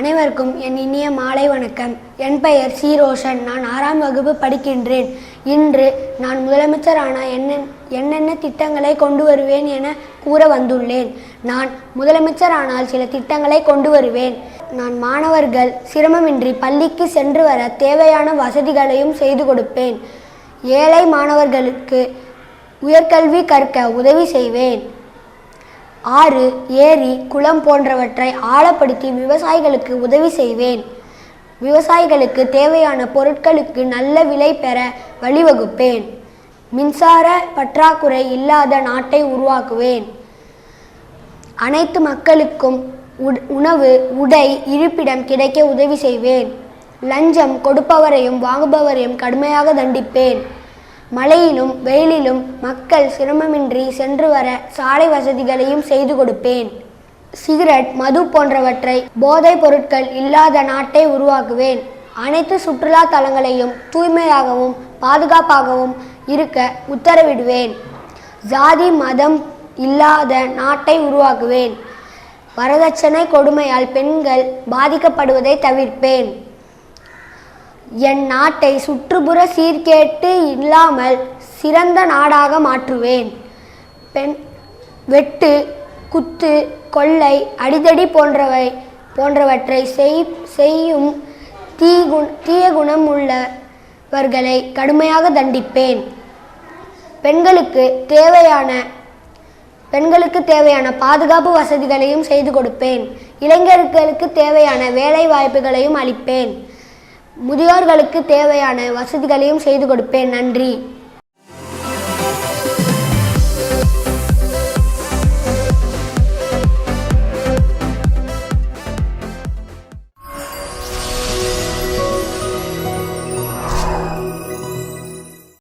அனைவருக்கும் என் இனிய மாலை வணக்கம். என் பெயர் சி. ரோஷன். நான் ஆறாம் வகுப்பு படிக்கின்றேன். இன்று நான் முதலமைச்சரான என்ன என்னென்ன திட்டங்களை கொண்டு வருவேன் என கூற வந்துள்ளேன். நான் முதலமைச்சரானால் சில திட்டங்களை கொண்டு வருவேன். நான் மாணவர்கள் சிரமமின்றி பள்ளிக்கு சென்று வர தேவையான வசதிகளையும் செய்து கொடுப்பேன். ஏழை மாணவர்களுக்கு உயர்கல்வி கற்க உதவி செய்வேன். ஆறு ஏரி குளம் போன்றவற்றை ஆழப்படுத்தி விவசாயிகளுக்கு உதவி செய்வேன். விவசாயிகளுக்கு தேவையான பொருட்களுக்கு நல்ல விலை பெற வழிவகுப்பேன். மின்சார பற்றாக்குறை இல்லாத நாட்டை உருவாக்குவேன். அனைத்து மக்களுக்கும் உட்- உணவு உடை இருப்பிடம் கிடைக்க உதவி செய்வேன். லஞ்சம் கொடுப்பவரையும் வாங்குபவரையும் கடுமையாக தண்டிப்பேன். மழையிலும் வெயிலிலும் மக்கள் சிரமமின்றி சென்று வர சாலை வசதிகளையும் செய்து கொடுப்பேன். சிகரெட் மது போன்றவற்றை போதைப் பொருட்கள் இல்லாத நாட்டை உருவாக்குவேன். அனைத்து சுற்றுலா தலங்களையும் தூய்மையாகவும் பாதுகாப்பாகவும் இருக்க உத்தரவிடுவேன். ஜாதி மதம் இல்லாத நாட்டை உருவாக்குவேன். வரதட்சணை கொடுமையால் பெண்கள் பாதிக்கப்படுவதை தவிர்ப்பேன். என் நாட்டை சுற்றுப்புற சீர்கேட்டு இல்லாமல் சிறந்த நாடாக மாற்றுவேன். பெண் வெட்டு குத்து கொள்ளை அடிதடி போன்றவை போன்றவற்றை செய் செய்யும் தீகுண் தீய குணம் உள்ளவர்களை கடுமையாக தண்டிப்பேன். பெண்களுக்கு தேவையான பெண்களுக்கு தேவையான பாதுகாப்பு வசதிகளையும் செய்து கொடுப்பேன். இளைஞர்களுக்கு தேவையான வேலை வாய்ப்புகளையும் அளிப்பேன். முதியோர்களுக்கு தேவையான வசதிகளையும் செய்து கொடுப்பேன். நன்றி.